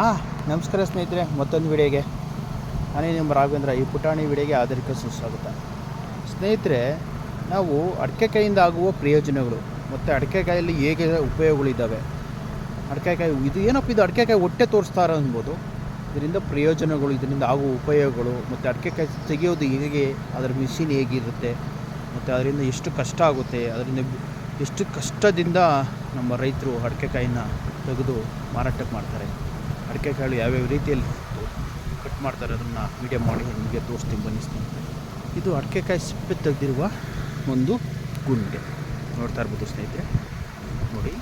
ಹಾಂ ನಮಸ್ಕಾರ ಸ್ನೇಹಿತರೆ, ಮತ್ತೊಂದು ವಿಡಿಯೋಗೆ. ನಾನೇ ನಿಮ್ಮ ರಾಘವೇಂದ್ರ, ಈ ಪುಟಾಣಿ ವಿಡಿಯೋಗೆ ಆಧಾರಿಕ ಸುಸ್ವಾಗತ. ಸ್ನೇಹಿತರೆ, ನಾವು ಅಡಿಕೆಕಾಯಿಂದ ಆಗುವ ಪ್ರಯೋಜನಗಳು ಮತ್ತು ಅಡಿಕೆಕಾಯಲ್ಲಿ ಹೇಗೆ ಉಪಯೋಗಗಳಿದ್ದಾವೆ? ಅಡಿಕೆಕಾಯಿ ಇದು ಏನಪ್ಪ, ಇದು ಅಡಿಕೆಕಾಯಿ ಹೊಟ್ಟೆ ತೋರಿಸ್ತಾರೆ ಅನ್ಬೋದು. ಇದರಿಂದ ಪ್ರಯೋಜನಗಳು, ಇದರಿಂದ ಆಗುವ ಉಪಯೋಗಗಳು, ಮತ್ತು ಅಡಿಕೆಕಾಯಿ ತೆಗೆಯೋದು ಹೇಗೆ, ಅದರ ಮಿಷಿನ್ ಹೇಗಿರುತ್ತೆ, ಮತ್ತು ಅದರಿಂದ ಎಷ್ಟು ಕಷ್ಟ ಆಗುತ್ತೆ, ಅದರಿಂದ ಎಷ್ಟು ಕಷ್ಟದಿಂದ ನಮ್ಮ ರೈತರು ಅಡಿಕೆಕಾಯಿನ ತೆಗೆದು ಮಾರಾಟಕ್ಕೆ ಮಾಡ್ತಾರೆ. ಅಡಿಕೆಕಾಳು ಯಾವ್ಯಾವ ರೀತಿಯಲ್ಲಿ ಕಟ್ ಮಾಡ್ತಾರೆ ಅದನ್ನು ವಿಡಿಯೋ ಮಾಡಿ, ನಿಮಗೆ ತೋರಿಸ್ತೀನಿ, ಬನ್ನಿ ಸ್ನೇಹಿತರೆ. ಇದು ಅಡಿಕೆಕಾಯಿ ಸಿಪ್ಪೆ ತೆಗೆದಿರುವ ಒಂದು ಗುಂಡೆ. ನೋಡ್ತಾ ಇರ್ಬೋದು ಸ್ನೇಹಿತರೆ. ನೋಡಿ.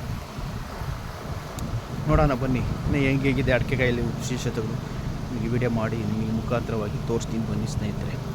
ನೋಡೋಣ, ಬನ್ನಿ. ಇನ್ನು ಹೆಂಗೆ ಹೇಗಿದೆ ಅಡಿಕೆಕಾಯಲ್ಲಿ ವಿಶೇಷತೆಗಳು? ನಿಮಗೆ ವಿಡಿಯೋ ಮಾಡಿ, ನಿಮಗೆ ಮುಖಾಂತರವಾಗಿ ತೋರಿಸ್ತೀನಿ, ಬನ್ನಿ ಸ್ನೇಹಿತರೆ.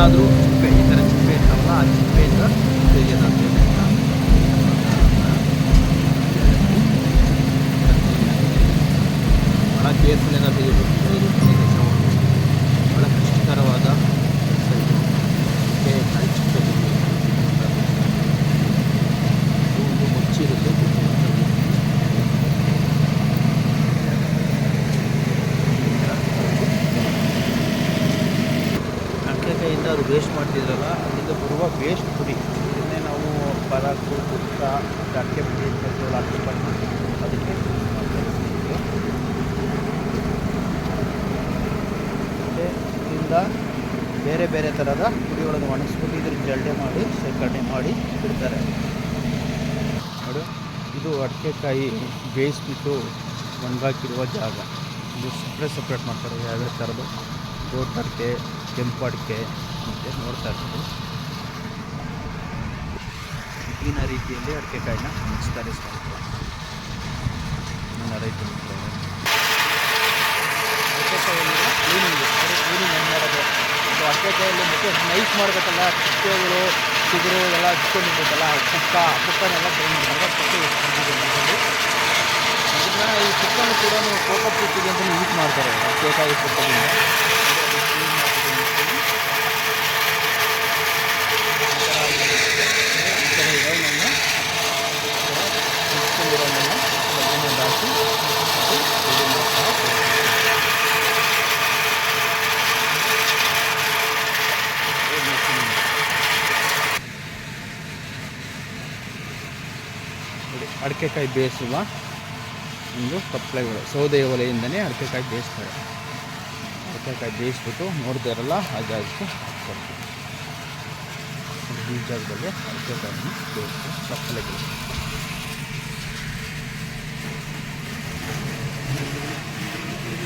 ಏನಾದರೂ ಚಿಪ್ಪೆ ಈ ಥರ ಚಿಪ್ಪೆ ಇರ್ತಾವಲ್ಲ ಆ ಚಿಪ್ಪೆಯಿಂದ ತೆಗೆಯೋದಂತೆ ಭಾಳ ಕೇರ್ಫುಲ್ಲಿಂದ ತೆಗಿಬೇಕು ಇದು ಕೆಲಸ ಭಾಳ ಕಷ್ಟಕರವಾದ ಕೆಲಸ ಇದು ಚಿಪ್ಪೆ ಕಾಯಿ ಚಿಪ್ಪೆ ತೆಗಿಬೇಕು. ಇದು ಒಂದು ಮುಚ್ಚಿರುತ್ತೆ ಅಡಿಕೆಕಾಯಿಂದ ಅದು ವೇಸ್ಟ್ ಮಾಡ್ತಿದ್ರಲ್ಲ ಅಲ್ಲಿಂದ ಬರುವ ವೇಸ್ಟ್ ಪುಡಿ ಇದನ್ನೇ ನಾವು ಪರಾಕು ಕುಟ್ಟ ಅಡಿಕೆ ಪುಡಿ ಅಂತ ಹೇಳ್ತೀವಲ್ಲ ಅಡಿಕೆ ಬಣ್ಣ ಅದಕ್ಕೆ use ಮಾಡ್ತಾರೆ ಸ್ನೇಹಿತರೆ. ಮತ್ತೆ ಇದರಿಂದ ಬೇರೆ ಬೇರೆ ಥರದ ಪುಡಿಗಳನ್ನು ಒಣಗಿಸ್ಬಿಟ್ಟು ಇದ್ರ ಜಲ್ಡೆ ಮಾಡಿ, ಶೇಖರಣೆ ಮಾಡಿ ಬಿಡ್ತಾರೆ ನೋಡು, ಇದು ಅಡಿಕೆಕಾಯಿ ಬೇಯಿಸ್ಬಿಟ್ಟು ಒಣಗಾಕಿರುವ ಜಾಗ. ಇದು ಸಪ್ರೇಟ್ ಸಪ್ರೇಟ್ ಮಾಡ್ತಾರೆ. ಯಾವ್ಯಾವ ಥರದ್ದು ದೊಡ್ಡ ಅಡಿಕೆ, ಕೆಂಪು ಅಡಿಕೆ ಮತ್ತು ನೋಡ್ತಾ ಇರ್ತೀವಿ ಈಗಿನ ರೀತಿಯಲ್ಲಿ ಅಡಿಕೆಕಾಯಿನ ಒಣಗಿಸ್ತಾರೆ ಸ್ನೇಹಿತರೆ ನನ್ನ ರೈತ ಕೆಲಸವನ್ನು ಕ್ಲೀನಿಂಗ್ ಅದು ಕ್ಲೀನಿಂಗ್ ಹೆಂಗೆ ಮಾಡೋದು ಸೊ ಕೈಯಲ್ಲಿ ಮತ್ತೆ ನೈಫ್ ಮಾಡಬೇಕಲ್ಲ ಚಿಕ್ಕಗಳು ಚಿಗುರು ಎಲ್ಲ ಹಚ್ಕೊಂಡಿರ್ಬೇಕಲ್ಲ ಪುಕ್ಕ ಪುಕ್ಕನೆಲ್ಲ ಗ್ರೈಂಡ್ ಮಾಡಿದಾಗ ಇದನ್ನು ಈ ಪುಕ್ಕನ್ನು ಕೂಡ ಕೋಪ ಪುಟ್ಟಿಗೆ ಅಂತಲೂ ಯೂಸ್ ಮಾಡ್ತಾರೆ ಅಡಕೆಕಾಯಿ ಪುಕ್ಕದಿಂದ ಈ ಥರ ಇರೋದನ್ನು ಅಡಿಕೆಕಾಯಿ ಬೇಯಿಸುವ ಒಂದು ತಪ್ಪಲೆಗಳು ಸೌದೆ ಒಲೆಯಿಂದನೇ ಅಡಿಕೆಕಾಯಿ ಬೇಯಿಸ್ತಾರೆ. ಅಡಿಕೆಕಾಯಿ ಬೇಯಿಸ್ಬಿಟ್ಟು ನೋಡ್ತಾ ಇರಲ್ಲ ಆ ಜಾಗಕ್ಕೆ ಈ ಜಾಗದಲ್ಲಿ ಅಡಿಕೆಕಾಯನ್ನು ಬೇಯಿಸ್ತಾರೆ ತಪ್ಪಲೆಗಳು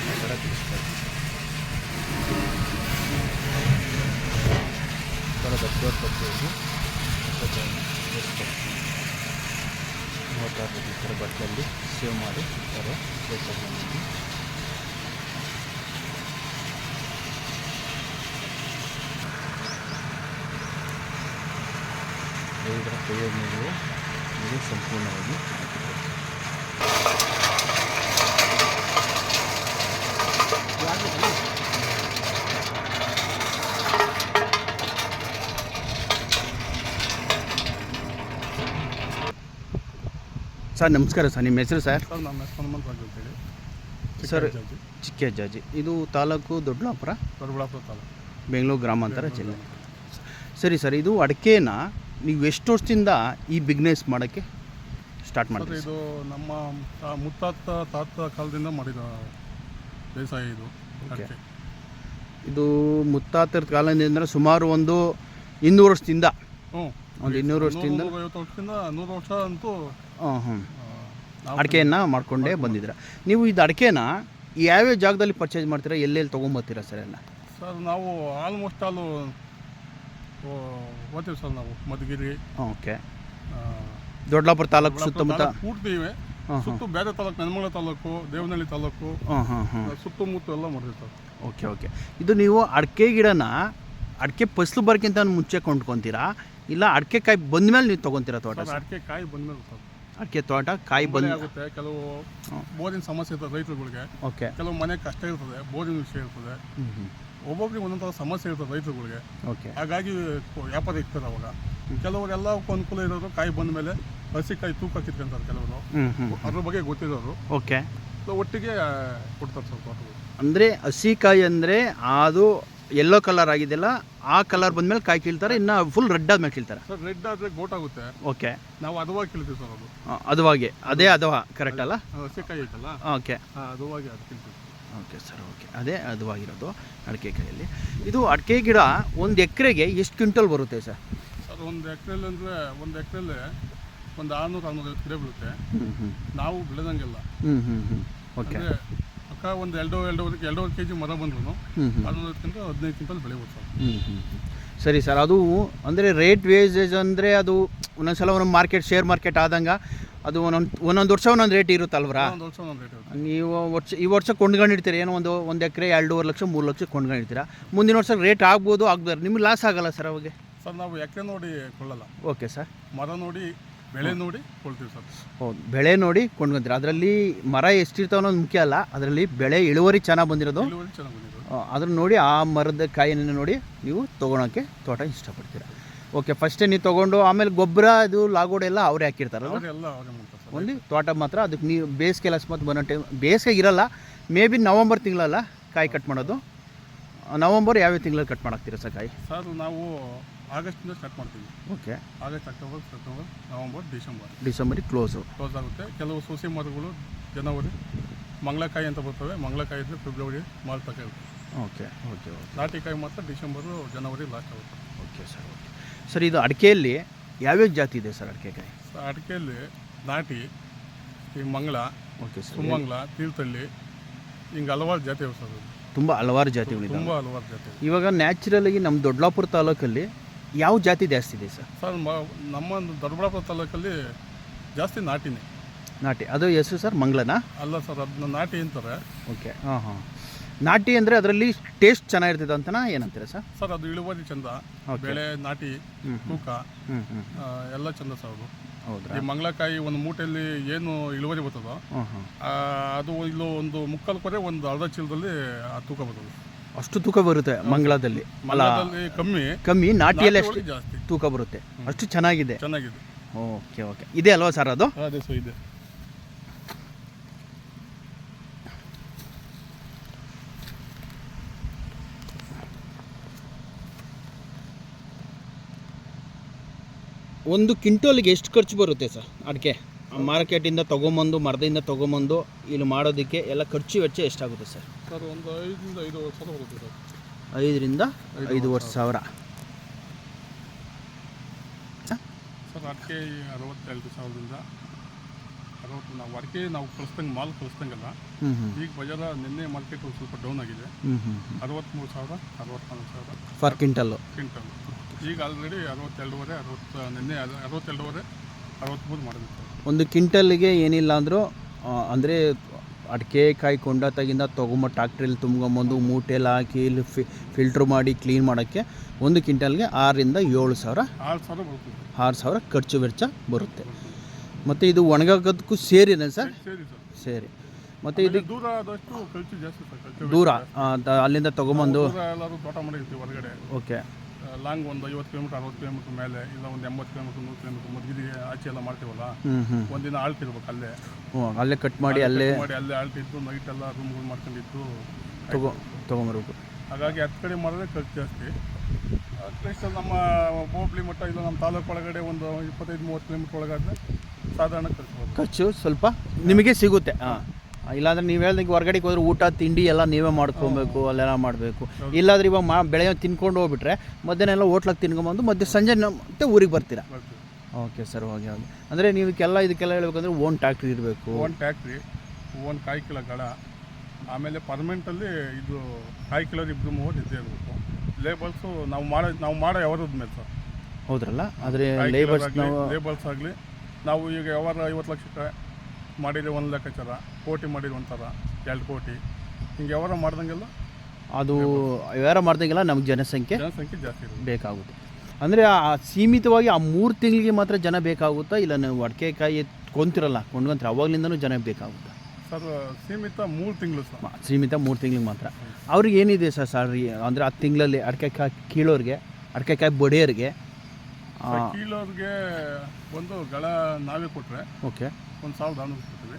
ಆ ಥರ ಬೇಯಿಸ್ತಾರೆ ಥರ ದೊಡ್ಡ ದೊಡ್ಡ ತಪ್ಪಲೆಯಲ್ಲಿ ಅಡಿಕೆಕಾಯನ್ನು ಬೇಯಿಸ್ತಾರೆ ನೋಡ್ತಾ ಇರ್ಬೋದು ಈ ಥರ ಬಟ್ಟೆಯಲ್ಲಿ ಸೇವ್ ಮಾಡಿ ಈ ಥರ ಬೇಯಿಸ್ತಾರೆ ನಮಗೆ ಇದರ ಪ್ರಯೋಜನಗಳು ಇದು ಸಂಪೂರ್ಣವಾಗಿ ಸರ್ ನಮಸ್ಕಾರ ಸರ್ ನಿಮ್ಮ ಹೆಸರು ಸರ್? ಸರ್ ನಮ್ಮ ಹೆಸರು ಹನುಮಂತ ರಾಜು ಅಂತೇಳಿ. ಸರ್ ಚಿಕ್ಕಜಾಜಿ, ಚಿಕ್ಕ ಅಜ್ಜಾಜಿ ಇದು ತಾಲೂಕು ದೊಡ್ಡಲಾಪುರ? ದೊಡ್ಡಬಳ್ಳಾಪುರ ತಾಲೂಕು. ಬೆಂಗಳೂರು ಗ್ರಾಮಾಂತರ ಜಿಲ್ಲೆ. ಸರಿ ಸರ್ ಇದು ಅಡಿಕೆನ ನೀವು ಎಷ್ಟು ವರ್ಷದಿಂದ ಈ ಬಿಗ್ನೆಸ್ ಮಾಡೋಕ್ಕೆ ಸ್ಟಾರ್ಟ್ ಸರ್ ಮಾಡಿದ್ರಿ ಇದು ನಮ್ಮ ತಾ- ಮುತ್ತಾತ ತಾತ ಕಾಲದಿಂದ ಮಾಡಿದ ಬೇಸಾಯ ಇದು ಓಕೆ. ಅಡಿಕೆ. ಇದು ಮುತ್ತಾತರ ಕಾಲದಿಂದ ಸುಮಾರು ಒಂದು ಇನ್ನೂರು ವರ್ಷದಿಂದ. ಹ್ಞೂ ಒಂದು ಇನ್ನೂರು ವರ್ಷದಿಂದ. ನೂರು ಐವತ್ತು ವರ್ಷದಿಂದ ನೂರು ವರ್ಷ ಅಂತೂ ಹಾಂ ಹ್ಞೂ ಅಡಿಕೆಯನ್ನು ಮಾಡಿಕೊಂಡೇ ಬಂದಿದ್ದೀರ? ನೀವು ಇದು ಅಡಿಕೆನ ಯಾವ್ಯಾವ ಜಾಗದಲ್ಲಿ ಪರ್ಚೇಸ್ ಮಾಡ್ತೀರಾ? ಎಲ್ಲೆಲ್ಲಿ ತೊಗೊಂಬರ್ತೀರಾ ಸರ್ ಎಲ್ಲ? ಸರ್ ನಾವು ಆಲ್ಮೋಸ್ಟ್ ಆಲು ಹೋಗ್ತೀವಿ ಸರ್ ನಾವು ಮಧುಗಿರಿ. ಓಕೆ. ದೊಡ್ಡಲಾಪುರ ತಾಲೂಕು ಸುತ್ತಮುತ್ತ? ಕೂಡ್ತೀವಿ ಸುತ್ತು ಬೇರೆ ತಾಲೂಕು ನೆಲಮಂಗಲ ತಾಲೂಕು ದೇವನಹಳ್ಳಿ ತಾಲೂಕು. ಹಾಂ ಹಾಂ ಹಾಂ ಸುತ್ತಮುತ್ತ ಎಲ್ಲ ಮಾಡ್ತೀವಿ ಸರ್. Okay okay. ಇದು ನೀವು ಅಡಿಕೆ ಗಿಡನ ಅಡಿಕೆ ಫಸಲು ಬರೋಕ್ಕಿಂತ ಮುಂಚೆ ಕೊಂಡ್ಕೊತೀರಾ? ಇಲ್ಲ ಅಡಿಕೆ ಕಾಯಿ ಬಂದ್ಮೇಲೆ ನೀವು ತೊಗೊತೀರಾ ತೋಟ ಅಡಿಕೆ ಕಾಯಿ ಬಂದ್ಮೇಲೆ ಸರ್. ಅಡಿಕೆ ತೋಟ ಕಾಯಿ ಬಂದ ಆಗುತ್ತೆ ಕೆಲವು. ಬೋರಿನ ಸಮಸ್ಯೆ ಇರ್ತದೆ ರೈತರುಗಳಿಗೆ. ಓಕೆ. ಕೆಲವು ಮನೆ ಕಷ್ಟ ಇರ್ತದೆ ಬೋರಿನ ವಿಷಯ ಇರ್ತದೆ. ಒಬ್ಬೊಬ್ರಿಗೆ ಒಂದೊಂದು ಸಮಸ್ಯೆ ಇರ್ತದೆ ರೈತರುಗಳಿಗೆ. ಓಕೆ. ಹಾಗಾಗಿ ವ್ಯಾಪಾರ ಇರ್ತದೆ ಅವಾಗ. ಕೆಲವರೆಲ್ಲ ಅನುಕೂಲ ಇರೋರು ಕಾಯಿ ಬಂದ ಮೇಲೆ ಹಸಿ ಕಾಯಿ ತೂಕ ಕಿತ್ಕೊಂತಾರೆ ಕೆಲವರು. ಅದ್ರ ಬಗ್ಗೆ ಗೊತ್ತಿರೋರು. ಓಕೆ. ಸೊ ಒಟ್ಟಿಗೆ ಕೊಡ್ತಾರೆ ಸ್ವಲ್ಪ ಅಂದ್ರೆ ಅಂದರೆ ಹಸಿ ಕಾಯಿ ಅಂದರೆ ಅದು ಎಲ್ಲೋ ಕಲರ್ ಆಗಿದೆಯಲ್ಲ ಆ ಕಲರ್ ಬಂದಮೇಲೆ ಕಾಯಿ ಕೀಳ್ತಾರೆ ಇನ್ನು ಫುಲ್ ರೆಡ್ ಆದ್ಮೇಲೆ ಕೀಳ್ತಾರೆ. ಸರ್ ರೆಡ್ ಆದರೆ ಗೋಟಾಗುತ್ತೆ ಓಕೆ ನಾವು ಅದವಾಗಿ ಕೀಳ್ತೀವಿ ಸರ್ ಅದು. ಅದುವಾಗೆ ಅದೇ ಅದವಾ ಕರೆಕ್ಟ್ ಅಲ್ಲ? ಅದು ಹಸಿ ಕಾಯಿ ಐತಲ್ಲ ಓಕೆ ಅದುವಾಗಿ ಅದು ಕೀಳ್ತೀವಿ. ಓಕೆ ಸರ್ ಓಕೆ ಅದೇ ಅದುವಾಗಿರೋದು ಅಡಿಕೆ ಕಾಯಲ್ಲಿ. ಇದು ಅಡಿಕೆ ಗಿಡ ಒಂದು ಎಕರೆಗೆ ಎಷ್ಟು ಕ್ವಿಂಟಲ್ ಬರುತ್ತೆ ಸರ್ ಸರ್ ಒಂದು ಎಕರೆಲ್ಲಿ ಅಂದರೆ ಒಂದು ಎಕರೆಲ್ಲಿ ಒಂದು ಆರುನೂರು ಆರುನೂರು ಗಿಡ ಬೀಳುತ್ತೆ. ನಾವು ಬೆಳೆದಂಗೆಲ್ಲ. ಹ್ಞೂ ಹ್ಞೂ ಹ್ಞೂ ಓಕೆ ಅಕ್ಕ ಒಂದು ಎರಡು ಎರಡೂವರೆ ಎರಡೂವರೆ ಕೆ ಜಿ ಮರ ಬಂದ್ರು ಹದಿನೈದಕ್ಕಿಂತ ಹದಿನೈದು ಕ್ವಿಂಟಲ್ ಬೆಳಿಬೋದು ಸರ್. ಸರಿ ಸರ್ ಅದು ಅಂದರೆ ರೇಟ್ ವೇಜೇಜ್ ಅಂದರೆ ಅದು ಒಂದೊಂದು ಸಲ ಒಂದೊಂದು ಮಾರ್ಕೆಟ್ ಶೇರ್ ಮಾರ್ಕೆಟ್ ಆದಂಗೆ ಅದು ಒಂದೊಂದು ಒಂದೊಂದು ವರ್ಷ ಒಂದೊಂದು ರೇಟ್ ಇರುತ್ತಲ್ವರ? ಒಂದು ವರ್ಷ ಒಂದೊಂದು ರೇಟ್ ಇರುತ್ತೆ. ನೀವು ವರ್ಷ ಈ ವರ್ಷ ಕೊಂಡ್ಕೊಂಡಿರ್ತೀರಿ ಏನೋ ಒಂದು ಒಂದು ಎಕರೆ ಎರಡೂವರೆ ಲಕ್ಷ ಮೂರು ಲಕ್ಷ ಕೊಂಡ್ಕೊಂಡಿರ್ತೀರಾ. ಮುಂದಿನ ವರ್ಷ ರೇಟ್ ಆಗ್ಬೋದು ಆಗ್ಬೋದು. ನಿಮ್ಗೆ ಲಾಸ್ ಆಗಲ್ಲ ಸರ್ ಅವಾಗ? ಸರ್ ನಾವು ಎಕರೆ ನೋಡಿ ಕೊಳ್ಳಲ್ಲ. ಓಕೆ ಸರ್ ಮರ ನೋಡಿ ಬೆಳೆ ನೋಡಿ ಕೊಳ್ತೀವಿ ಸರ್. ಹೌದು ಬೆಳೆ ನೋಡಿ ಕೊಂಡ್ಕೊಂತೀರ? ಅದರಲ್ಲಿ ಮರ ಎಷ್ಟಿರ್ತಾವ ಅನ್ನೋದು ಮುಖ್ಯ ಅಲ್ಲ. ಅದರಲ್ಲಿ ಬೆಳೆ ಇಳುವರಿ ಚೆನ್ನಾಗಿ ಬಂದಿರೋದು. ಇಳುವರಿ ಚೆನ್ನಾಗಿ ಬಂದಿದೆ ಆ, ಅದನ್ನ ನೋಡಿ ಆ ಮರದ ಕಾಯಿನ ನೋಡಿ ನೀವು ತೊಗೊಳೋಕ್ಕೆ ತೋಟ ಇಷ್ಟಪಡ್ತೀರಾ. ಓಕೆ ಫಸ್ಟೇ ನೀವು ತೊಗೊಂಡು ಆಮೇಲೆ ಗೊಬ್ಬರ ಅದು ಲಾಗೋಡೆ ಎಲ್ಲ ಅವರೇ ಹಾಕಿರ್ತಾರಲ್ಲ ಒಂದು ಅವರೇ ಮಾಡ್ತಾರೆ ಸರ್. ಓನ್ಲಿ ತೋಟ ಮಾತ್ರ ಅದಕ್ಕೆ ನೀವು ಬೇಸಿಗೆ ಅಕಸ್ಮಾತ್ ಬರೋ ಟೈಮ್ ಬೇಸಿಗೆ ಇರಲ್ಲ ಮೇ ಬಿ ನವಂಬರ್ ತಿಂಗಳಲ್ಲ ಕಾಯಿ ಕಟ್ ಮಾಡೋದು. ನವಂಬರ್ ಯಾವ್ಯಾವ ತಿಂಗಳಲ್ಲಿ ಕಟ್ ಮಾಡಾಕ್ತೀರಾ ಸರ್ ಕಾಯಿ? ಸರ್ ನಾವು ಆಗಸ್ಟಿಂದ ಸ್ಟಾರ್ಟ್ ಮಾಡ್ತೀವಿ. Okay. August October September November December. ಡಿಸೆಂಬರಿಗೆ close. Close ಆಗುತ್ತೆ. ಕೆಲವು ಸೋಸಿ ಮರಗಳು ಜನವರಿ ಮಂಗಳಕಾಯಿ ಅಂತ ಬರ್ತವೆ. ಮಂಗಳಕಾಯಿ ಇದ್ದರೆ ಫೆಬ್ರವರಿ ಮಾರ್ಚ್ ತನಕ ಇರುತ್ತೆ. Okay okay okay. ನಾಟಿಕಾಯಿ ಮಾತ್ರ ಡಿಸೆಂಬರು ಜನವರಿ ಲಾಸ್ಟ್ ಆಗುತ್ತೆ. Okay sir okay. ಸರ್ ಇದು ಅಡಿಕೆಯಲ್ಲಿ ಯಾವ್ಯಾವ ಜಾತಿ ಇದೆ ಸರ್ ಅಡಿಕೆಕಾಯಿ? ಸರ್ ಅಡಿಕೆಯಲ್ಲಿ ನಾಟಿ ಈ ಮಂಗಳ ಓಕೆ ಸರ್ ಸುಮಂಗ್ಲ ತೀರ್ಥಹಳ್ಳಿ ಹಿಂಗೆ ಹಲವಾರು ಜಾತಿ ಇವೆ ಸರ್. ಅದು. ತುಂಬ ಹಲವಾರು ಜಾತಿಗಳು ತುಂಬ ಹಲವಾರು ಜಾತಿ ಇವೆ. ಇವಾಗ ನ್ಯಾಚುರಲಾಗಿ ನಮ್ಮ ದೊಡ್ಡಲಾಪುರ ತಾಲೂಕಲ್ಲಿ ಯಾವ ಜಾತಿ ಜಾಸ್ತಿ ಇದೆ ಸರ್? ಸರ್ ಮ ನಮ್ಮ ಒಂದು ದೊಡ್ಡಬಳ್ಳಾಪುರ ತಾಲೂಕಲ್ಲಿ ಜಾಸ್ತಿ ನಾಟಿನೇ. ನಾಟಿ ಅದು ಹೆಸರು ಸರ್ ಮಂಗಳನಾ? ಅಲ್ಲ ಸರ್ ಅದನ್ನ ನಾಟಿ ಅಂತಾರೆ. ಓಕೆ ಹಾಂ ಹಾಂ. ನಾಟಿ ಅಂದರೆ ಅದರಲ್ಲಿ ಟೇಸ್ಟ್ ಚೆನ್ನಾಗಿರ್ತದೆ ಅಂತನಾ ಏನಂತೀರಾ ಸರ್? ಸರ್ ಅದು ಇಳುವರಿ ಚಂದ. ಬೆಳೆ ನಾಟಿ ತೂಕ ಹ್ಞೂ ಹ್ಞೂ ಆ, ಎಲ್ಲ ಚಂದ ಸರ್ ಅದು. ಹೌದ್ರಾ? ಈ ಮಂಗಳಕಾಯಿ ಒಂದು ಮೂಟೆಯಲ್ಲಿ ಏನು ಇಳುವರಿ ಬರ್ತದೋ ಆ, ಅದು ಇಲ್ಲೂ ಒಂದು ಮುಕ್ಕಾಲು ಕೊರೆ ಒಂದು ಅರ್ಧ ಚೀಲದಲ್ಲಿ ಆ ತೂಕ ಬರ್ತದೆ. ಅಷ್ಟು ತೂಕ ಬರುತ್ತೆ ಮಂಗಳದಲ್ಲಿ. ಅಲ್ಲ ಮಂಗಳದಲ್ಲಿ ಕಮ್ಮಿ. ಕಮ್ಮಿ ನಾಟಿಯಲ್ಲಿ ನಾಟಿ ಅಷ್ಟು ಜಾಸ್ತಿ. ತೂಕ ಬರುತ್ತೆ. ಅಷ್ಟು ಚೆನ್ನಾಗಿದೆ. ಚೆನ್ನಾಗಿದೆ. Okay okay. ಇದೆ ಅಲ್ವಾ ಸರ್ ಅದು? ಅದೇ ಸೊ ಇದೆ. ಒಂದು ಕ್ವಿಂಟೋಲಿಗೆ ಎಷ್ಟು ಖರ್ಚು ಬರುತ್ತೆ ಸರ್ ಅಡಿಕೆ? ಮಾರ್ಕೆಟಿಂದ ತೊಗೊಂಬಂದು ಮರದಿಂದ ತೊಗೊಂಬಂದು ಇಲ್ಲಿ ಮಾಡೋದಕ್ಕೆ ಎಲ್ಲ ಖರ್ಚು ವೆಚ್ಚ ಎಷ್ಟಾಗುತ್ತೆ ಸರ್? ಸರ್ ಒಂದು ಐದರಿಂದ ಐದು ವರ್ಷ ಬರುತ್ತೆ ಸರ್. ಐದರಿಂದ ಐದುವರೆ ಸಾವಿರ. ಸರ್? ಅಡಿಕೆ ಅರವತ್ತೆರಡು ಸಾವಿರದಿಂದ ಅರವತ್ತು ನಾವು ಅಡಿಕೆ ನಾವು ಕಳಿಸ್ದಂಗೆ ಮಾಲ್ ಕಳಿಸ್ದಂಗೆಲ್ಲ. ಈಗ ಬಜಾರ ನಿನ್ನೆ ಮಾರ್ಕೆಟ್ ಒಂದು ಸ್ವಲ್ಪ ಡೌನ್ ಆಗಿದೆ. ಅರವತ್ತ್ಮೂರು ಸಾವಿರ ಅರವತ್ತ್ನಾಲ್ಕು ಸಾವಿರ. Per quintal quintal. ಈಗ ಆಲ್ರೆಡಿ ಅರವತ್ತೆರಡುವರೆ ಅರವತ್ತು ನಿನ್ನೆ ಅರ- ಅರವತ್ತೆರಡುವರೆ ಅರವತ್ತ್ಮೂರು ಮಾಡಿದೆ ಸರ್. ಒಂದು ಕ್ವಿಂಟಲ್ಗೆ ಏನಿಲ್ಲ ಅಂದರೂ ಅಂದರೆ ಅಡಿಕೆ ಕಾಯಿ ಕೊಂಡಾತಾಗಿಂದ ತೊಗೊಂಬ ಟ್ಯಾಕ್ಟ್ರಿಲಿ ತುಂಬ್ಕೊಂಬಂದು ಮೂಟೆಲಿ ಹಾಕಿ ಇಲ್ಲಿ ಫಿ ಫಿಲ್ಟ್ರ್ ಮಾಡಿ ಕ್ಲೀನ್ ಮಾಡೋಕ್ಕೆ ಒಂದು ಕ್ವಿಂಟಲ್ಗೆ ಆರರಿಂದ ಏಳು ಸಾವಿರ ಆರು ಸಾವಿರ ಬರ್ತದೆ ಆರು ಸಾವಿರ ಖರ್ಚು ವೆಚ್ಚ ಬರುತ್ತೆ. ಮತ್ತು ಇದು ಒಣಗಾಕೋದಕ್ಕೂ ಸೇರಿದೆ ಸರ್? ಸರಿ ಸರ್ ಸೇರಿ. ಮತ್ತು ಇದು ದೂರ ಅಲ್ಲಿಂದ ತೊಗೊಂಬಂದು ಓಕೆ. ಲಾಂಗ್ ಒಂದು ಐವತ್ತು ಕಿಲೋಮೀಟರ್ ಅರವತ್ತು ಕಿಲೋಮೀಟರ್ ಮೇಲೆ ಇಲ್ಲ ಒಂದು ಎಂಬತ್ತು ಕಿಲೋಮೀಟರ್ ನೂರು ಕಿಲೋಮೀಟರ್ ಮದ್ಗಿರಿ ಆಚೆ ಎಲ್ಲ ಮಾಡ್ತೀವಲ್ಲ ಒಂದಿನ ಆಳ್ತಿರ್ಬೇಕು ಅಲ್ಲೇ. ಅಲ್ಲೇ ಕಟ್ ಮಾಡಿ ಅಲ್ಲೇ ಮಾಡಿ ಅಲ್ಲೇ ಆಳ್ತಿದ್ದು ನೈಟ್ ಎಲ್ಲ ರೂಮ್ಗಳು ಮಾಡ್ಕೊಂಡಿದ್ದು ತಗೋ ತೊಗೊಂಬರ್ಬೇಕು. ಹಾಗಾಗಿ ಹತ್ತು ಕಡೆ ಮಾಡಿದ್ರೆ ಖರ್ಚು ಜಾಸ್ತಿ. ಅಟ್ಲೀಸ್ಟ್ ನಮ್ಮ ಹೋಬಳಿ ಮಟ್ಟ ಇಲ್ಲ ನಮ್ಮ ತಾಲೂಕು ಒಳಗಡೆ ಒಂದು ಇಪ್ಪತ್ತೈದು ಮೂವತ್ತು ಕಿಲೋಮೀಟರ್ ಒಳಗಾದ್ರೆ ಸಾಧಾರಣ ಖರ್ಚು ಖರ್ಚು ಸ್ವಲ್ಪ ನಿಮಗೆ ಸಿಗುತ್ತೆ ಹಾಂ. ಇಲ್ಲಾಂದ್ರೆ ನೀವು ಹೇಳ್ದಂಗೆ ಹೊರಗಡೆ ಹೋದ್ರೆ ಊಟ ತಿಂಡಿ ಎಲ್ಲ ನೀವೇ ಮಾಡ್ಕೊಬೇಕು ಅಲ್ಲೆಲ್ಲ ಮಾಡಬೇಕು. ಇಲ್ಲಾಂದ್ರೆ ಇವಾಗ ಮಾ ಬೆಳಗ್ಗೆ ತಿನ್ಕೊಂಡು ಹೋಗ್ಬಿಟ್ರೆ ಮಧ್ಯಾಹ್ನ ಎಲ್ಲ ಹೋಟ್ಲಾಗ ತಿನ್ಕೊಂಬಂದು ಮತ್ತೆ ಸಂಜೆ ಮತ್ತೆ ಊರಿಗೆ ಬರ್ತೀರಾ? ಓಕೆ ಸರ್ ಹೋಗಿ ಹೋಗಿ ಅಂದರೆ ನೀವು ಇದಕ್ಕೆಲ್ಲ ಇದಕ್ಕೆಲ್ಲ ಹೇಳ್ಬೇಕಂದ್ರೆ ಓನ್ ಟ್ಯಾಕ್ಟ್ರಿ ಇರಬೇಕು. ಓನ್ ಟ್ಯಾಕ್ಟ್ರಿ ಓನ್ ಕಾಯಿ ಕಿಲೋ ಗಳ ಆಮೇಲೆ ಪರ್ಮನೆಂಟಲ್ಲಿ ಇದು ಕಾಯಿ ಕಿಲೋ ಇಬ್ಬರು ಮೂವತ್ತು ಇದ್ದೇ ಇರಬೇಕು. ಲೇಬರ್ಸು ನಾವು ಮಾಡೋ ನಾವು ಮಾಡೋ ಯಾವ್ದು ಮೇಲೆ ಸರ್? ಹೌದ್ರಲ್ಲ? ಆದರೆ ಲೇಬರ್ಸ್ ನಾವು ಲೇಬರ್ಸ್ ಆಗಲಿ ನಾವು ಈಗ ಯಾವಾಗ ಐವತ್ತು ಲಕ್ಷಕ್ಕೆ ಮಾಡಿದ್ರೆ ಒಂದು ಲೆಕ್ಕಾಚಾರ ಕೋಟಿ ಮಾಡಿದ್ರೆ ಒಂಥರ ಎರಡು ಕೋಟಿ. ಹಿಂಗೆ ಯಾವಾರ ಮಾಡ್ದಂಗೆಲ್ಲ ಅದು ವ್ಯವಹಾರ ಮಾಡ್ದಂಗೆಲ್ಲ ನಮ್ಗೆ ಜನಸಂಖ್ಯೆ ಜನಸಂಖ್ಯೆ ಜಾಸ್ತಿ ಬೇಕಾಗುತ್ತೆ. ಅಂದರೆ ಆ ಸೀಮಿತವಾಗಿ ಆ ಮೂರು ತಿಂಗಳಿಗೆ ಮಾತ್ರ ಜನ ಬೇಕಾಗುತ್ತಾ ಇಲ್ಲ ನೀವು ಅಡಿಕೆಕಾಯಿ ಕೊಂತಿರಲ್ಲ ಕೊಂಡ್ಕೊಂತೀರ ಅವಾಗಲಿಂದನೂ ಜನ ಬೇಕಾಗುತ್ತಾ? ಸರ್ ಸೀಮಿತ ಮೂರು ತಿಂಗಳು ಸರ್. ಸೀಮಿತ ಮೂರು ತಿಂಗಳಿಗೆ ಮಾತ್ರ. ಅವ್ರಿಗೆ ಏನಿದೆ ಸರ್ ಸರ್ ಅಂದರೆ ಹತ್ತು ತಿಂಗಳಲ್ಲಿ ಅಡಿಕೆಕಾಯಿ ಕೀಳೋರಿಗೆ ಅಡಿಕೆಕಾಯಿ ಬಡಿಯೋರಿಗೆ ಕೀಳೋರಿಗೆ ಒಂದು ಗಳ ನಾವೇ ಕೊಟ್ಟರೆ ಓಕೆ. ಒಂದು ಸಾವಿರದ ಆರುನೂರು ಕೊಡ್ತೀವಿ.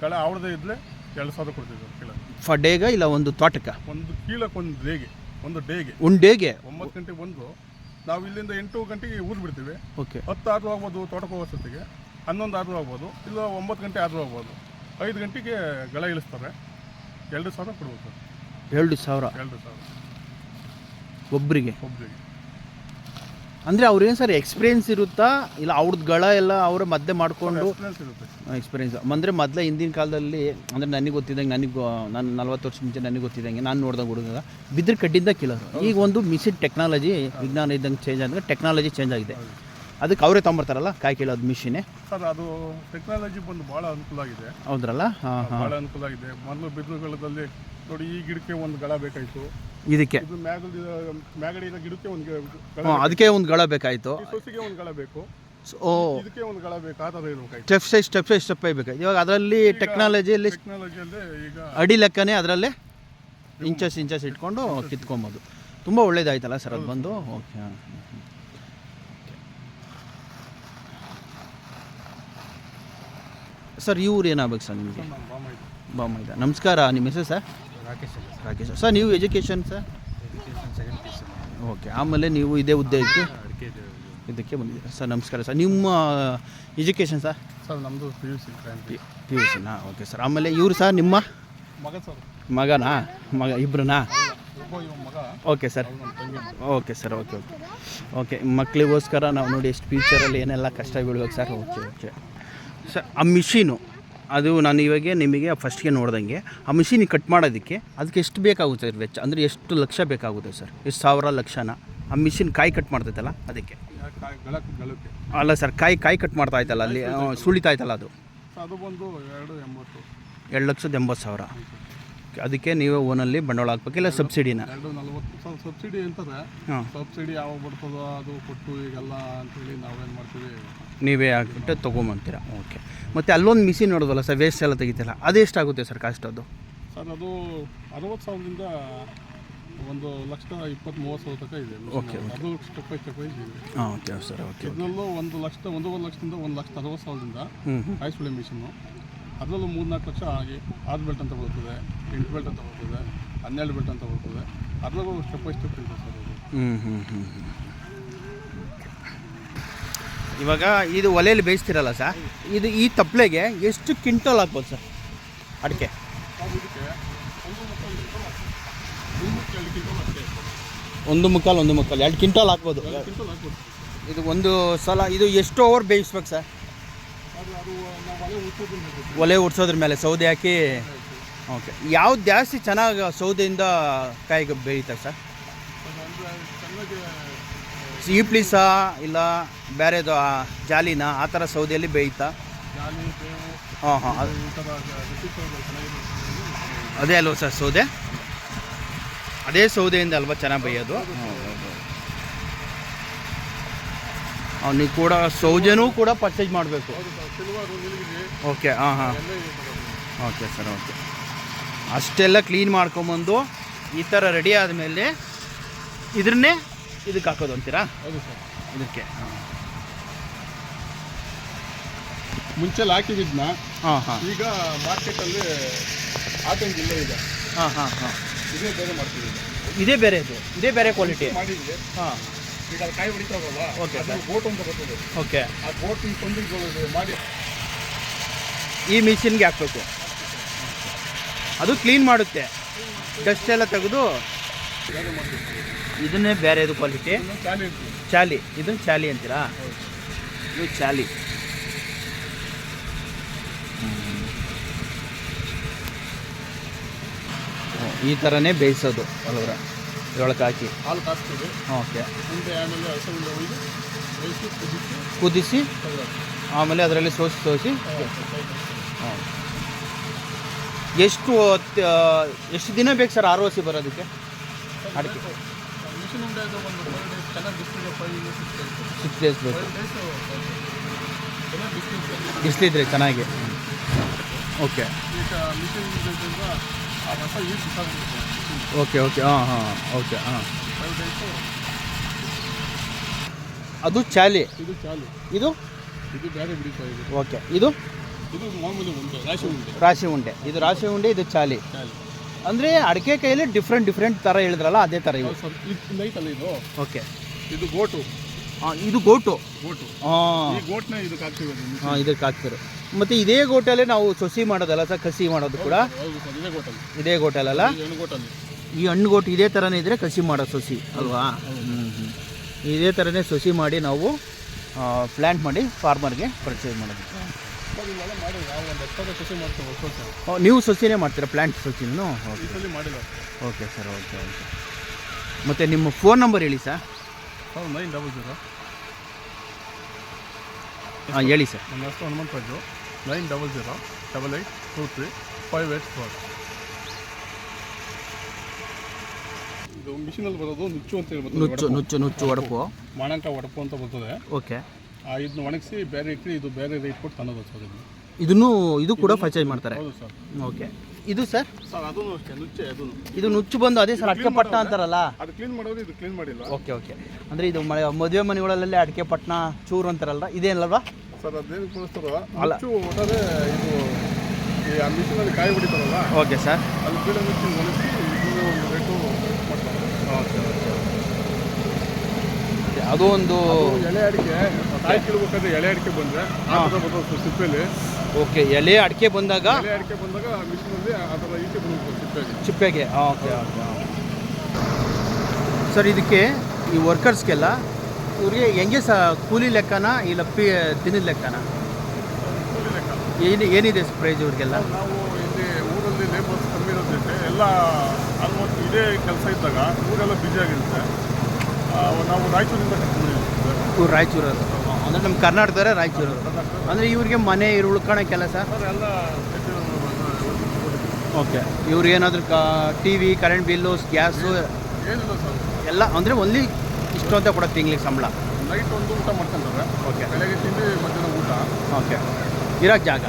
ಗಳ ಅವ್ರದ್ದೇ ಇದ್ದರೆ ಎರಡು ಸಾವಿರ ಕೊಡ್ತೀವಿ ಸರ್ ಫರ್ ಡೇಗ ಇಲ್ಲ ಒಂದು ತೋಟಕ್ಕೆ? ಒಂದು ಕೀಳಕ್ಕೆ ಒಂದು ಡೇಗೆ ಒಂದು ಡೇಗೆ. ಒಂದು ಡೇಗೆ? ಒಂಬತ್ತು ಗಂಟೆಗೆ ಒಂದು. ನಾವು ಇಲ್ಲಿಂದ ಎಂಟು ಗಂಟೆಗೆ ಊರು ಬಿಡ್ತೀವಿ. ಓಕೆ. ಹತ್ತು ಆದರೂ ಆಗ್ಬೋದು ತೋಟಕ್ಕೆ ಹೋಗೋ ಸತ್ತಿಗೆ ಹನ್ನೊಂದು ಆದರೂ ಆಗ್ಬೋದು ಇಲ್ಲ ಒಂಬತ್ತು ಗಂಟೆ ಆದರೂ ಆಗ್ಬೋದು. ಐದು ಗಂಟೆಗೆ ಗಳ ಇಳಿಸ್ತಾರೆ. ಎರಡು ಸಾವಿರ ಕೊಡ್ಬೋದು ಸರ್. ಎರಡು ಸಾವಿರ? ಎರಡು ಸಾವಿರ. ಒಬ್ಬರಿಗೆ ಒಬ್ಬರಿಗೆ ಅಂದರೆ ಅವ್ರೇನು ಸರ್ ಎಕ್ಸ್ಪೀರಿಯನ್ಸ್ ಇರುತ್ತಾ? ಇಲ್ಲ ಅವ್ರದ್ದು ಗಳ ಎಲ್ಲ ಅವರ ಮಧ್ಯೆ ಮಾಡಿಕೊಂಡು ಎಕ್ಸ್ಪೀರಿಯನ್ಸ್ ಅಂದರೆ ಮೊದಲೇ ಹಿಂದಿನ ಕಾಲದಲ್ಲಿ ಅಂದರೆ ನನಗೆ ಗೊತ್ತಿದ್ದಂಗೆ ನನಗೆ ನಾನು ನಲ್ವತ್ತು ವರ್ಷ ಮುಂಚೆ ನನಗೆ ಗೊತ್ತಿದ್ದಂಗೆ ನಾನು ನೋಡಿದಾಗ ಹುಡುಗ ಬಿದ್ರ ಕಡ್ಡಿಂದ ಕೀಳೋರು ಈಗ ಒಂದು ಮಿಸಿಡ್ ಟೆಕ್ನಾಲಜಿ ವಿಜ್ಞಾನ ಇದ್ದಂಗೆ ಚೇಂಜ್ ಆದಾಗ ಟೆಕ್ನಾಲಜಿ ಚೇಂಜ್ ಆಗಿದೆ. ಅದಕ್ಕೆ ಅವರೇ ತೊಗೊಂಬರ್ತಾರಲ್ಲ? ಕಾಯಿ ಕೀಳೋದು ಮಿಷಿನೇ ಸರ್ ಅದು ಟೆಕ್ನಾಲಜಿ ಬಂದು ಭಾಳ ಅನುಕೂಲ ಆಗಿದೆ. ಹೌದ್ರಲ್ಲ? ಹಾಂ ಹಾಂ. ಭಾಳ ಅನುಕೂಲ ಆಗಿದೆ. ಮೊದಲು ಬಿದಿರುಗಳಲ್ಲಿ ನೋಡಿ ಈ ಗಿಡಕ್ಕೆ ಒಂದು ಗಳ ಬೇಕಾಯಿತು. ಇದಕ್ಕೆ? ಇದು ಮ್ಯಾಗಲ್ ಮ್ಯಾಗಡಿ ಗಿಡಕ್ಕೆ ಒಂದು ಗಳ ಹಾಂ ಅದಕ್ಕೆ ಒಂದು ಗಳ ಬೇಕಾಯಿತು. ಈ ಸೊಸಿಗೆ ಒಂದು ಗಳ ಬೇಕು. ಓ. ಇದಕ್ಕೆ ಒಂದು ಗಳ ಬೇಕು ಆ ಥರ ಇರಬೇಕಾಯ್ತು step size step size step ಬೇಕು ಇವಾಗ ಅದರಲ್ಲಿ ಟೆಕ್ನಾಲಜಿಯಲ್ಲಿ ಟೆಕ್ನಾಲಜಿಯಲ್ಲೇ ಈಗ ಅಡಿ ಲೆಕ್ಕನೇ ಅದರಲ್ಲಿ ಇಂಚಸ್ ಇಂಚಸ್ ಇಟ್ಕೊಂಡು ಕಿತ್ಕೊಬೋದು. ತುಂಬ ಒಳ್ಳೇದಾಯ್ತಲ್ಲ ಸರ್ ಅದು ಬಂದು? ಓಕೆ ಸರ್ ಇವ್ರು ಏನಾಗಬೇಕು ಸರ್ ನಿಮಗೆ? ಇದೆ ನಮಸ್ಕಾರ ನಿಮ್ಮ ಹೆಸರು ಸರ್? ರಾಕೇಶ್ ರಾಕೇಶ್ ಸರ್ ನೀವು ಎಜುಕೇಷನ್ ಸರ್? ಓಕೆ ಆಮೇಲೆ ನೀವು ಇದೇ ಉದ್ಯೋಗಕ್ಕೆ ಇದಕ್ಕೆ ಬಂದಿದ್ದೀರಾ? ಸರ್ ನಮಸ್ಕಾರ ಸರ್. ನಿಮ್ಮ ಎಜುಕೇಷನ್ ಸರ್? ಸರ್ ನಮ್ಮದು P U C P U ಸಿನಾ ಓಕೆ ಸರ್. ಆಮೇಲೆ ಇವರು ಸರ್ ನಿಮ್ಮ? ಮಗ ಸರ್. ಮಗನಾ? ಮಗ ಇಬ್ಬರನಾ okay sir. Okay sir okay okay. Okay ಮಕ್ಕಳಿಗೋಸ್ಕರ ನಾವು ನೋಡಿ ಎಷ್ಟು ಫ್ಯೂಚರಲ್ಲಿ ಏನೆಲ್ಲ ಕಷ್ಟ ಬೀಳ್ಬೇಕು ಸರ್? Okay okay. ಸರ್ ಆ ಮಿಷಿನು ಅದು ನಾನು ಇವಾಗ ನಿಮಗೆ ಫಸ್ಟ್ಗೆ ನೋಡ್ದಂಗೆ ಆ ಮಿಷಿನ್ ಕಟ್ ಮಾಡೋದಕ್ಕೆ ಅದಕ್ಕೆ ಎಷ್ಟು ಬೇಕಾಗುತ್ತೆ ಸರ್ ವೆಚ್ಚ? ಅಂದರೆ ಎಷ್ಟು ಲಕ್ಷ ಬೇಕಾಗುತ್ತೆ ಸರ್? ಎಷ್ಟು ಸಾವಿರ ಲಕ್ಷನ? ಆ ಮಿಷಿನ್ ಕಾಯಿ ಕಟ್ ಮಾಡ್ತೈತಲ್ಲ ಅದಕ್ಕೆ. ಅಲ್ಲ ಸರ್ ಕಾಯಿ ಕಾಯಿ ಕಟ್ ಮಾಡ್ತಾ ಇತ್ತಲ್ಲ ಅಲ್ಲಿ ಸುಳಿತಾ ಇತ್ತಲ್ಲ ಅದು. ಅದು ಬಂದು ಎರಡು ಎಂಬತ್ತು ಎರಡು ಲಕ್ಷದ ಎಂಬತ್ತು ಸಾವಿರ. ಅದಕ್ಕೆ ನೀವೇ ಓನಲ್ಲಿ ಬಂಡವಾಳ ಹಾಕ್ಬೇಕಿಲ್ಲ ಸಬ್ಸಿಡಿನ? ಎರಡು ನಲ್ವತ್ತು ಸಬ್ಸಿಡಿ ಅಂತಾರೆ ಸಬ್ಸಿಡಿ ಯಾವಾಗ ಬರ್ತದೋ ಅದು ಕೊಟ್ಟು ಈಗೆಲ್ಲ ಅಂತೇಳಿ ನಾವೇನು ಮಾಡ್ತೀವಿ? ನೀವೇ ಆಗಿಬಿಟ್ಟು ತೊಗೊಂಬಂತೀರ? ಓಕೆ ಮತ್ತು ಅಲ್ಲೊಂದು ಮಿಷಿನ್ ನೋಡೋದಲ್ಲ ಸರ್ ವೇಸ್ಟ್ ಎಲ್ಲ ತೆಗಿತಿಲ್ಲ ಅದು ಎಷ್ಟಾಗುತ್ತೆ ಸರ್ ಕಾಸ್ಟ್ ಅದು? ಸರ್ ಅದು ಅರವತ್ತು ಸಾವಿರದಿಂದ ಒಂದು ಲಕ್ಷ ಇಪ್ಪತ್ತು ಮೂವತ್ತು ಸಾವಿರ ತನಕ ಇದೆ. ಓಕೆ ಅದು ಸ್ಟೆಪ್ ಬೈ ಸ್ಟೆಪ್ ಇದೆ. ಹಾಂ ಓಕೆ ಸರ್ ಓಕೆ ಇದರಲ್ಲೂ ಒಂದು ಲಕ್ಷ ಒಂದೂವರೆ ಲಕ್ಷದಿಂದ ಒಂದು ಲಕ್ಷದ ಅರವತ್ತು ಸಾವಿರದಿಂದ ಹ್ಞೂ ಹ್ಞೂ ಕಾಯಿ ಸುಳಿ ಮಿಷಿನ್ನು ಅದರಲ್ಲೂ ಮೂರ್ನಾಲ್ಕು ಲಕ್ಷ ಆಗಿ ಆರು ಬೆಲ್ಟ್ ಅಂತ ಬರ್ತದೆ ಎಂಟು ಬೆಲ್ಟ್ ಅಂತ ಬರ್ತದೆ ಹನ್ನೆರಡು ಬೆಲ್ಟ್ ಅಂತ ಬರ್ತದೆ. ಅದರಲ್ಲೂ ಸ್ಟೆಪ್ ಬೈ ಸ್ಟೆಪ್ ಇದೆ ಸರ್ ಅದು. ಹ್ಞೂ ಹ್ಞೂ ಹ್ಞೂ ಇವಾಗ ಇದು ಒಲೆಯಲ್ಲಿ ಬೇಯಿಸ್ತಿರಲ್ಲ ಸರ್? ಇದು ಈ ತಪ್ಪಲೆಗೆ ಎಷ್ಟು ಕ್ವಿಂಟಲ್ ಹಾಕ್ಬೋದು ಸರ್? ಅಡಿಕೆ. ಒಂದು ಮುಕ್ಕಾಲು ಒಂದು ಮುಕ್ಕಾಲು. ಎರಡು ಕ್ವಿಂಟಲ್ ಹಾಕ್ಬೋದು ಇದು ಒಂದು ಸಲ, ಇದು ಎಷ್ಟು ಓವರ್ ಬೇಯಿಸ್ಬೇಕು ಸರ್? ಒಲೆ ಉಡ್ಸೋದ್ರ ಮೇಲೆ, ಸೌದೆ ಹಾಕಿ. ಓಕೆ ಯಾವ್ದು ಜಾಸ್ತಿ ಚೆನ್ನಾಗಿ ಸೌದೆಯಿಂದ ಕಾಯಿಗೆ ಬೇಯುತ್ತೆ ಸರ್? ಅಂದರೆ ಇಲ್ಲ ಬೇರೆದು ಜಾಲಿನ, ಆ ಥರ ಸೌದೆಯಲ್ಲಿ ಬೇಯುತ್ತಾ ಹಾಂ ಹಾಂ, ಅದು ಅಲ್ವ ಸರ್ ಸೌದೆ? ಅದೇ ಸೌದೆಯಿಂದ ಅಲ್ವಾ ಚೆನ್ನಾಗಿ ಬೇಯೋದು? ನೀವು ಕೂಡ ಸೌದೆನೂ ಕೂಡ ಪರ್ಚೇಸ್ ಮಾಡಬೇಕು. ಓಕೆ ಹಾಂ ಹಾಂ. ಓಕೆ ಸರ್ ಓಕೆ ಅಷ್ಟೆಲ್ಲ ಕ್ಲೀನ್ ಮಾಡ್ಕೊಂಬಂದು ಈ ಥರ ರೆಡಿ ಆದಮೇಲೆ ಇದ್ರನ್ನೇ ಇದಕ್ಕೆ ಹಾಕೋದು ಅಂತೀರಾ? ಹೌದು ಸರ್. ಇದಕ್ಕೆ ಮುಂಚೆಲ್ಲ ಹಾಕಿದ್ನ ಹಾಂ ಹಾಂ. ಈಗ ಮಾರ್ಕೆಟಲ್ಲಿ ಹಾಕಂಗಿಲ್ಲ ಈಗ. ಹಾಂ ಹಾಂ ಹಾಂ. ಇದೇ ಬೇರೆ ಮಾಡ್ತೀವಿ. ಇದೇ ಬೇರೆ ಇದು ಇದೇ ಬೇರೆ ಕ್ವಾಲಿಟಿ ಮಾಡಿದ್ವಿ ಹಾಂ. ಈಗ ಅದು ಕಾಯಿ ಹೊಡಿತಾವಲ್ಲ ಓಕೆ ಅದು ಬೋಟ್ ಅಂತ ಬರ್ತದೆ. ಓಕೆ ಆ ಬೋಟ್ ಈ ಕೊಂಡಿಗೆ ಮಾಡಿ. ಈ ಮಿಷಿನ್ಗೆ ಹಾಕ್ಬೇಕು. ಅದು ಕ್ಲೀನ್ ಮಾಡುತ್ತೆ. ಡಸ್ಟ್ ಎಲ್ಲ ತೆಗೆದು ಮಾಡ್ತೀವಿ. ಇದನ್ನೇ ಬೇರೆ ಇದು ಕ್ವಾಲಿಟಿ ಚಾಲಿ ಇದು ಚಾಲಿ ಅಂತೀರಾ? ಇದು ಚಾಲಿ. ಈ ಥರನೇ ಬೇಯಿಸೋದು ಅಲ್ವರ ಇದೊಳಕ್ಕೆ ಹಾಕಿ. ಹಾಲು ಕಾಸ್ತೀವಿ. ಓಕೆ. ಕುದಿಸಿ. ಆಮೇಲೆ ಅದರಲ್ಲಿ ಸೋಸಿ ಸೋಸಿ. ಎಷ್ಟು ಎಷ್ಟು ದಿನ ಬೇಕು ಸರ್ ಆರ್ ಸಿ ಬರೋದಕ್ಕೆ? ಅಡಿಕೆ. ಒಂದು ಫೈವ್ ಡೇಸ್ ಚೆನ್ನಾಗಿ five six days six days ಬೇಕು ಫೈವ್ ಡೇಸ್ ಚೆನ್ನಾಗಿ ಬಿಸಿಲು ಬಿಸಿಲಿದ್ರೆ ಚೆನ್ನಾಗಿ. ಓಕೆ. ಈಗ ಮಿಷಿನ್ ಇದರಿಂದ ಆ ರಸ ಈಟ್ ಸಿಕ್ಕಾಗ್ಬಿಡುತ್ತೆ ಓಕೆ ಓಕೆ ಹಾಂ ಹಾಂ ಓಕೆ ಹಾಂ. ಫೈವ್ ಡೇಸು ಅದು ಚಾಲಿ? ಇದು ಚಾಲಿ. ಇದು? ಇದು ಬೇರೆ ಬಿಡಿತಾ ಇದೆ. ಓಕೆ ಇದು? ಇದು ಮಾಮೂಲಿ ಉಂಡೆ ರಾಶಿ ಉಂಡೆ. ರಾಶಿ ಉಂಡೆ. ಇದು ರಾಶಿ ಉಂಡೆ ಇದು ಚಾಲಿ. ಚಾಲು. ಅಂದರೆ ಅಡಿಕೆ ಕೈಯಲ್ಲಿ ಡಿಫ್ರೆಂಟ್ ಡಿಫ್ರೆಂಟ್ ಥರ ಹೇಳಿದ್ರಲ್ಲ ಅದೇ ಥರ ಇವು. ಸರ್. ಇದು ಐತಲ್ಲ ಇದು. ಓಕೆ ಇದು ಗೋಟು. ಹಾಂ ಇದು ಗೋಟು? ಗೋಟು. ಹಾಂ ಈ ಗೋಟ್ನ ಇದಕ್ಕೆ. ಹಾಂ ಇದಕ್ಕೆ ಹಾಕ್ತಾರೆ ಮತ್ತು ಇದೇ ಗೋಟಲ್ಲೇ ನಾವು ಸೊಸಿ ಮಾಡೋದಲ್ಲ ಸರ್ ಕಸಿ ಮಾಡೋದು ಕೂಡ? ಹೌದು ಸರ್ ಇದೇ ಗೋಟಲ್ಲಿ. ಇದೇ ಗೋಟಲ್ಲ ಇದು ಹೆಣ್ಣು ಗೋಟಲ್ಲಿ. ಈ ಹಣ್ಣು ಗೋಟು ಇದೇ ಥರನೇ ಇದ್ದರೆ ಕಸಿ ಮಾಡೋ ಸೊಸಿ ಅಲ್ವಾ? ಹ್ಮ್, ಇದೇ ಥರನೇ ಸೊಸಿ ಮಾಡಿ ನಾವು ಪ್ಲ್ಯಾಂಟ್ ಮಾಡಿ ಫಾರ್ಮರ್ಗೆ ಪರ್ಚೇಸ್ ಮಾಡೋದು. ಮಾಡಿ ಒಂದು ಕೃಷಿ ಮಾಡ್ತೀವಿ ಓ, ನೀವು ಸಸಿನೇ ಮಾಡ್ತೀರಾ ಪ್ಲಾಂಟ್ ಸಸಿನೂ ಈ ಸಲ ಮಾಡಿಲ್ಲ. Okay sir okay okay. ಮತ್ತು ನಿಮ್ಮ ಫೋನ್ ನಂಬರ್ ಹೇಳಿ ಸರ್. ಹೌದು ನೈನ್ ಡಬಲ್ ಜೀರೋ ಹಾಂ ಹೇಳಿ ಸರ್. ನನ್ನ ಹೆಸರು Hanumantharaju nine double zero double eight two three five eight four ಇದು ಮಿಷಿನಲ್ಲಿ ಬರೋದು ನುಚ್ಚು ಅಂತ ಹೇಳ್ಬೋದು ನುಚ್ಚು. ನುಚ್ಚು ನುಚ್ಚು ಒಡಪು. ಮಾಣಂಕ ಒಡಪು ಅಂತ ಬರ್ತದೆ. ಓಕೆ. ಇದನ್ನ ಒಣಗಿಸಿ ಬೇರೆ ಇಟ್ಟು ಇದು ಬೇರೆ ರೇಟ್ ಕೊಟ್ಟು ತನ್ನೋದು ಸರ್ ಇದನ್ನು. ಇದನ್ನು ಇದು ಕೂಡ ಪರ್ಚೇಸ್ ಮಾಡ್ತಾರೆ? ಹೌದು ಸರ್. ಓಕೆ. ಇದು ಸರ್? ಸರ್ ಅದೂ ಅಷ್ಟೇ ನುಚ್ಚೆ ಅದೂ ಇದು ನುಚ್ಚು ಬಂದು ಅದೇ ಸರ್ ಅಡಕೆ ಪಟ್ನ ಅಂತಾರಲ್ಲ? ಅದು ಕ್ಲೀನ್ ಮಾಡೋದು ಇದು ಕ್ಲೀನ್ ಮಾಡಿಲ್ಲ. Okay okay. ಅಂದರೆ ಇದು ಮದುವೆ ಮನೆಗಳಲ್ಲೇ ಅಡಿಕೆ ಪಟ್ನ ಚೂರು ಅಂತಾರಲ್ಲ ಇದೇನಲ್ವಾ? ಸರ್ ಅದೇನು ಬಳಸ್ತಾರೋ ಅಲ್ಲ. ನುಚ್ಚು ಒಟ್ಟಾರೆ ಇದು ಈ ಆ ಮಿಷಿನಲ್ಲಿ ಕಾಯಿ ಬಿಡಿತಾರಲ್ಲ ಓಕೆ ಸರ್. ಅಲ್ಲಿ ಬೀಳೋ ನುಚ್ಚು ಒಣಗಿಸಿ ಇದನ್ನ ಒಂದು ರೇಟು ಮಾಡ್ತಾರೆ. ಓಕೆ. ಅದು ಒಂದು ಎಲೆ ಎಳೆ ಅಡಿಕೆ ಕಾಯಿ ಕೀಳ್ಬೇಕಾದ್ರೆ ಎಳೆ ಅಡಿಕೆ ಬಂದರೆ ಸಿಪ್ಪೆಲಿ ಓಕೆ ಎಲೆ ಅಡಿಕೆ ಬಂದಾಗ ಎಳೆ ಅಡಿಕೆ ಬಂದಾಗ ಮಿಷಿನ್ ಅಲ್ಲಿ ಅದರ ಈಚೆ ಬಂದ್ಬಿಡ್ತದೆ ಸಿಪ್ಪೆಗೆ. ಚಿಪ್ಪೆಗೆ ಓಕೆ ಓಕೆ ಸರ್ ಇದಕ್ಕೆ ಈ ವರ್ಕರ್ಸ್ಗೆಲ್ಲ ಇವ್ರಿಗೆ ಹೆಂಗೆ ಸ ಕೂಲಿ ಲೆಕ್ಕನ ಇಲ್ಲ ಪಿ ದಿನದ ಲೆಕ್ಕನ? ಏನು ಏನಿದೆ ಪ್ರೈಸ್ ಇವ್ರಿಗೆಲ್ಲ? ನಾವು ಇಲ್ಲಿ ಊರಲ್ಲಿ ಲೇಬರ್ಸ್ ಕಮ್ಮಿ ಇರೋದ್ರಿಂದ ಎಲ್ಲ ಆಲ್ಮೋಸ್ಟ್ ಇದೇ ಕೆಲಸ ಇದ್ದಾಗ ಊರೆಲ್ಲ ಬ್ಯುಸಿ ಆಗಿರುತ್ತೆ. ನಾವು ರಾಯಚೂರಿಂದ ಇವ್ರು ರಾಯಚೂರು ಅಂದರೆ ನಮ್ಮ ಕರ್ನಾಟಕದವರೇ ರಾಯಚೂರು ಅಂದರೆ ಇವ್ರಿಗೆ ಮನೆ ಇವ್ರು ಕೆಲಸ? ಸರ್ ಎಲ್ಲ ಓಕೆ. ಇವ್ರಿಗೆ ಏನಾದರೂ ಕಾ T V current bill gas ಎಲ್ಲ ಅಂದರೆ ಒನ್ಲಿ ಇಷ್ಟು ಅಂತ ಕೊಡೋದು ತಿಂಗ್ಳಿಗೆ ಸಂಬಳ? ನೈಟ್ ಒಂದು ಊಟ ಮಾಡ್ಕೊಂತಾರೆ. ಓಕೆ. ಬೆಳಗ್ಗೆ ತಿಂಡಿ ಮಧ್ಯಾಹ್ನ ಊಟ. ಓಕೆ. ಇರೋಕ್ಕೆ ಜಾಗ?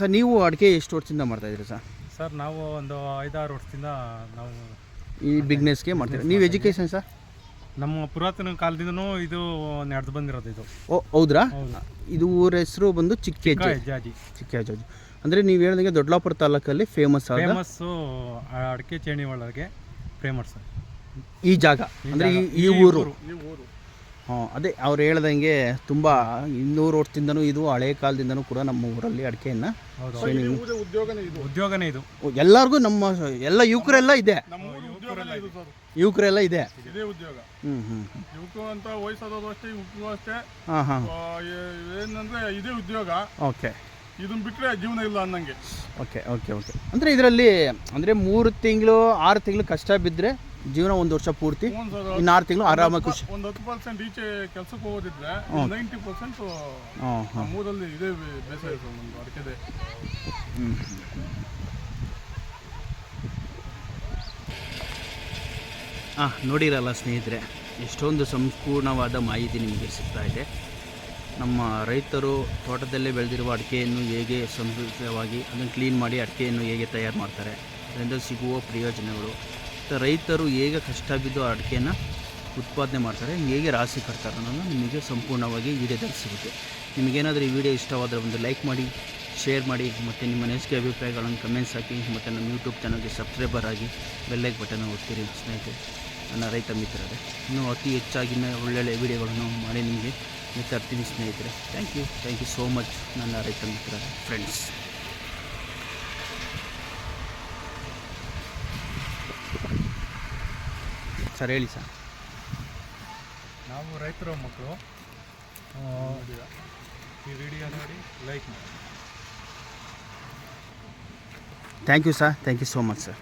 ಸರ್ ನೀವು ಅಡಿಕೆ ಎಷ್ಟು ವರ್ಷದಿಂದ ಮಾಡ್ತಾಯಿದ್ದೀರಿ ಸರ್? ಸರ್ ನಾವು ಒಂದು ಐದಾರು ವರ್ಷದಿಂದ ನಾವು ಈ ಬಿಗ್ನೆಸ್ಗೆ ಮಾಡ್ತೀವಿ ನೀವು ಎಜುಕೇಷನ್ ಸರ್? ನಮ್ಮ ಪುರಾತನ ಕಾಲದಿಂದನೂ ಇದು ನಡೆದು ಬಂದಿರೋದು ಇದು. ಓ ಹೌದ್ರಾ? ಇದು ಊರ ಹೆಸರು ಬಂದು ಚಿಕ್ಕೆ ಜಾಜಿ ಚಿಕ್ಕ ಜಾಜಿ ಅಂದರೆ ನೀವು ಹೇಳಿದಂಗೆ ದೊಡ್ಡಲಾಪುರ ತಾಲೂಕಲ್ಲಿ ಫೇಮಸ್ ಫೇಮಸ್ಸು ಅಡಿಕೆ ಚೇಣಿ ಒಳಗೆ ಫೇಮಸ್ ಈ ಜಾಗ. ಅಂದರೆ ಈ ಈ ಊರು. ಈ ಊರು. ಅದೇ ಅವ್ರು ಹೇಳ್ದಂಗೆ ತುಂಬ ಇನ್ನೂರು ವರ್ಷದಿಂದನೂ ಇದು ಹಳೆ ಕಾಲದಿಂದನೂ ಕೂಡ ನಮ್ಮ ಊರಲ್ಲಿ ಅಡಿಕೆಯನ್ನು ಉದ್ಯೋಗನೇ ಇದು. ಉದ್ಯೋಗನೇ ಇದು. ಎಲ್ಲರಿಗೂ ನಮ್ಮ ಎಲ್ಲ ಯುವಕರೆಲ್ಲ ಇದೆ. ನಮ್ಮ ಊರು ಉದ್ಯೋಗನೇ ಇದು ಸರ್. ಯುವಕರೆಲ್ಲ ಇದೆ. ಇದೇ ಉದ್ಯೋಗ. ಹ್ಞೂ ಹ್ಞೂ ಯುವಕರು ಅಂತ ವಯಸ್ಸಾದವರು ಅಷ್ಟೇ ಯುವಕರು ಅಷ್ಟೇ. ಹಾಂ ಹಾಂ. ಏನಂದ್ರೆ ಇದೇ ಉದ್ಯೋಗ. ಓಕೆ. ಇದನ್ನ ಬಿಟ್ಟರೆ ಜೀವನ ಇಲ್ಲ ಅನ್ನಂಗೆ. Okay okay okay. ಅಂದರೆ ಇದರಲ್ಲಿ ಅಂದರೆ ಮೂರು ತಿಂಗಳು ಆರು ತಿಂಗಳು ಕಷ್ಟ ಬಿದ್ದರೆ ಜೀವನ ಒಂದು ವರ್ಷ ಪೂರ್ತಿ. ಇನ್ನು ಆರು ತಿಂಗಳು ಆರಾಮಾಗಿ ಖುಷಿ ಒಂದು ಹತ್ತು ಪರ್ಸೆಂಟ್ ಈಚೆ ಕೆಲಸಕ್ಕೆ ಹೋಗೋದಿದ್ರೆ ನೈಂಟಿ ಪರ್ಸೆಂಟ್ ನಮ್ಮೂರಲ್ಲಿ ಇದೇ ಬೇಸಾಯ ಅಡಿಕೆದೆ. ಹ್ಞೂ ಹಾಂ ನೋಡಿರಲ್ಲ ಸ್ನೇಹಿತರೆ ಎಷ್ಟೊಂದು ಸಂಪೂರ್ಣವಾದ ಮಾಹಿತಿ ನಿಮಗೆ ಸಿಗ್ತಾ ಇದೆ. ನಮ್ಮ ರೈತರು ತೋಟದಲ್ಲೇ ಬೆಳೆದಿರುವ ಅಡಿಕೆಯನ್ನು ಹೇಗೆ ಸಮೃದ್ಧವಾಗಿ ಅದನ್ನು ಕ್ಲೀನ್ ಮಾಡಿ ಅಡಿಕೆಯನ್ನು ಹೇಗೆ ತಯಾರು ಮಾಡ್ತಾರೆ ಅದರಿಂದ ಸಿಗುವ ಪ್ರಯೋಜನಗಳು ರೈತರು ಹೇಗೆ ಕಷ್ಟ ಬಿದ್ದು ಅಡಿಕೆನ ಉತ್ಪಾದನೆ ಮಾಡ್ತಾರೆ, ಹೇಗೆ ರಾಶಿ ಕಟ್ತಾರೆ ಅನ್ನೋದು ನಿಮಗೆ ಸಂಪೂರ್ಣವಾಗಿ ವಿಡಿಯೋದಲ್ಲಿ ಸಿಗುತ್ತೆ. ನಿಮಗೇನಾದರೂ ಈ ವಿಡಿಯೋ ಇಷ್ಟವಾದರೆ ಒಂದು ಲೈಕ್ ಮಾಡಿ, ಶೇರ್ ಮಾಡಿ, ಮತ್ತು ನಿಮ್ಮ ಅನಿಸಿಕೆ ಅಭಿಪ್ರಾಯಗಳನ್ನು ಕಮೆಂಟ್ಸ್ ಹಾಕಿ, ಮತ್ತು ನಮ್ಮ ಯೂಟ್ಯೂಬ್ ಚಾನಲ್ಗೆ ಸಬ್ಸ್ಕ್ರೈಬರ್ ಆಗಿ ಬೆಲ್ಲೈಕ್ ಬಟನ್ ಒತ್ತಿರಿ ಸ್ನೇಹಿತರೆ, ನನ್ನ ರೈತ ಮಿತ್ರರೇ. ಇನ್ನೂ ಅತಿ ಹೆಚ್ಚಾಗಿ ಒಳ್ಳೊಳ್ಳೆ ವಿಡಿಯೋಗಳನ್ನು ಮಾಡಿ ನಿಮಗೆ ತರ್ತೀನಿ ಸ್ನೇಹಿತರೆ. Thank you thank you so much ನನ್ನ ರೈತ ಮಿತ್ರರೇ ಫ್ರೆಂಡ್ಸ್ ಸರ್ ಹೇಳಿ ಸರ್. ನಾವು ರೈತರ ಮಕ್ಕಳು. ಈ ವಿಡಿಯೋ ನೋಡಿ ಲೈಕ್ ಮಾಡಿ. Thank you sir thank you so much sir